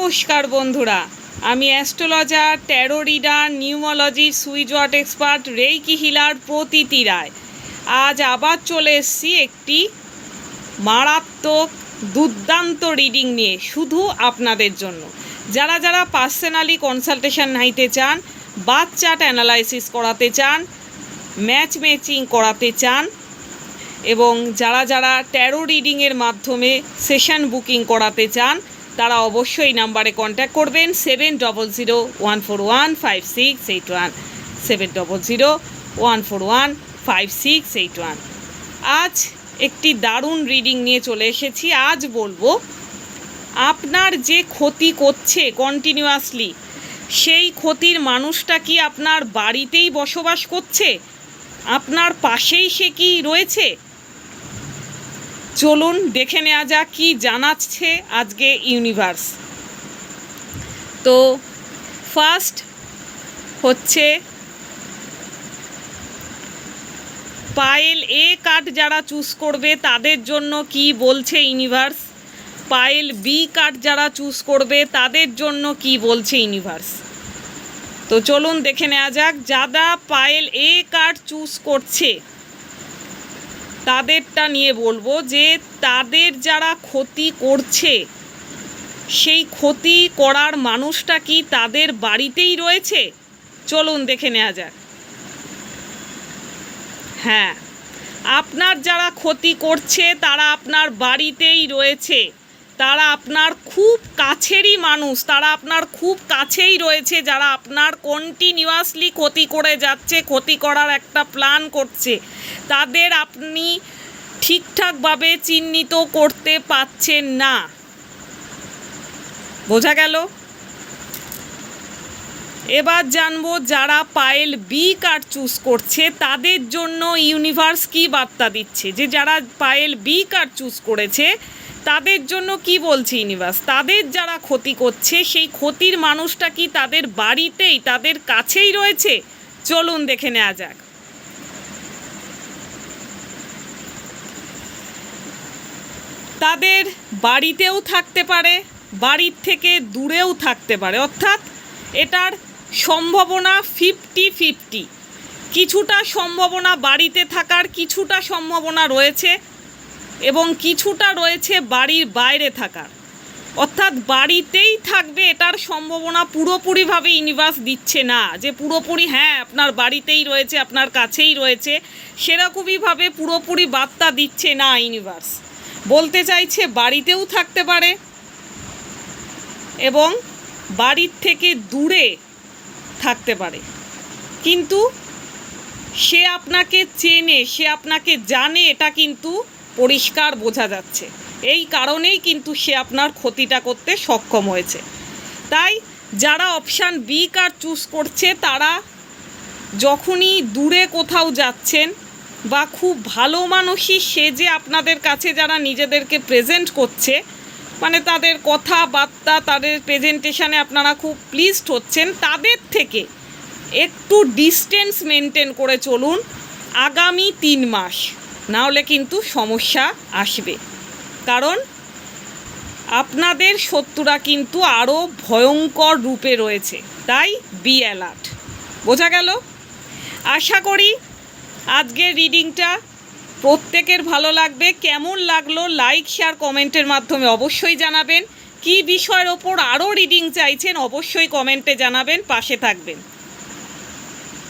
নমস্কার বন্ধুরা। আমি astrologer, tarot reader, numerology, switch word expert, reiki healer Pratiti Roy. আজ আবার চলে এসেছি একটি মারাত্মক, দুর্দান্ত রিডিং নিয়ে, শুধু আপনাদের জন্য। যারা যারা পার্সোনালি কনসালটেশন নাইতে চান বাদ চার্ট অ্যানালাইসিস করাতে চান, ম্যাচ ম্যাচিং করাতে চান, এবং যারা যারা ট্যারো রিডিংয়ের মাধ্যমে সেশন বুকিং করাতে চান তারা অবশ্যই নাম্বারে কন্ট্যাক্ট করবেন seven double zero one four one five six eight one seven double zero one four one five six eight one আজ একটি দারুণ রিডিং নিয়ে চলে এসেছি। আজ বলব, আপনার যে ক্ষতি করছে কন্টিনিউয়াসলি সেই ক্ষতির মানুষটা কি আপনার বাড়িতেই বসবাস করছে? আপনার পাশেই সে কি রয়েছে? চলুন দেখে নেওয়া যাক কি জানাচ্ছে আজকে ইউনিভার্স। তো ফার্স্ট হচ্ছে পায়েল এ কার্ড যারা চুজ করবে তাদের জন্য কি বলছে ইউনিভার্স? পায়েল বি কার্ড যারা চুজ করবে তাদের জন্য কি বলছে ইউনিভার্স? তো চলুন দেখে নেওয়া যাক যারা পায়েল এ কার্ড চুজ করছে তাদেরটা নিয়ে বলব যে তাদের যারা ক্ষতি করছে, সেই ক্ষতি করার মানুষটা কি তাদের বাড়িতেই রয়েছে? চলুন দেখে নেওয়া যাক। হ্যাঁ আপনার যারা ক্ষতি করছে, তারা আপনার বাড়িতেই রয়েছে। তারা আপনার খুব কাছেরই মানুষ, তারা আপনার খুব কাছেই রয়েছে, যারা আপনার কন্টিনিউয়াসলি ক্ষতি করে যাচ্ছে, ক্ষতি করার একটা প্ল্যান করছে। তাদের আপনি ঠিকঠাকভাবে চিহ্নিত করতে পারছেন না। বোঝা গেল? এবার জানব যারা পায়েল বি কার্ড চুজ করছে, তাদের জন্য ইউনিভার্স কি বার্তা দিচ্ছে? যে যারা পায়েল বি কার্ড চুজ করেছে তাদের জন্য কি বলছে ইউনিভার্স তাদের যারা ক্ষতি করছে, সেই ক্ষতির মানুষটা কি তাদের বাড়িতেই, তাদের কাছেই রয়েছে? চলুন দেখে নেওয়া যাক। তাদের বাড়িতেও থাকতে পারে, বাড়ির থেকে দূরেও থাকতে পারে। অর্থাৎ এটার সম্ভাবনা ফিফটি ফিফটি কিছুটা সম্ভাবনা বাড়িতে থাকার কিছুটা সম্ভাবনা রয়েছে এবং কিছুটা রয়েছে বাড়ির বাইরে থাকার। অর্থাৎ বাড়িতেই থাকবে এটার সম্ভাবনা পুরোপুরিভাবে ইউনিভার্স দিচ্ছে না। যে পুরোপুরি হ্যাঁ আপনার বাড়িতেই রয়েছে, আপনার কাছেই রয়েছে, সেরকমইভাবে পুরোপুরি বার্তা দিচ্ছে না ইউনিভার্স। বলতে চাইছে বাড়িতেও থাকতে পারে এবং বাড়ির থেকে দূরে থাকতে পারে। কিন্তু সে আপনাকে চেনে, সে আপনাকে জানে, এটা কিন্তু পরিষ্কার বোঝা যাচ্ছে। এই কারণেই কিন্তু সে আপনার ক্ষতিটা করতে সক্ষম হয়েছে। তাই যারা অপশান বি কার্ড চুজ করছে, তারা যখনই দূরে কোথাও যাচ্ছেন বা খুব ভালো মানুষই সে যে আপনাদের কাছে যারা নিজেদেরকে প্রেজেন্ট করছে মানে তাদের কথাবার্তা, তাদের প্রেজেন্টেশানে আপনারা খুব প্লিজড হচ্ছেন, তাদের থেকে একটু ডিস্টেন্স মেনটেন করে চলুন আগামী তিন মাস। নাহলে কিন্তু সমস্যা আসবে। কারণ আপনাদের শত্রুরা কিন্তু আরও ভয়ঙ্কর রূপে রয়েছে। তাই বি অ্যালার্ট বোঝা গেল? আশা করি আজকের রিডিংটা প্রত্যেকের ভালো লাগবে। কেমন লাগল লাইক শেয়ার কমেন্টের মাধ্যমে অবশ্যই জানাবেন। কী বিষয়ের ওপর আরও রিডিং চাইছেন অবশ্যই কমেন্টে জানাবেন, পাশে থাকবেন।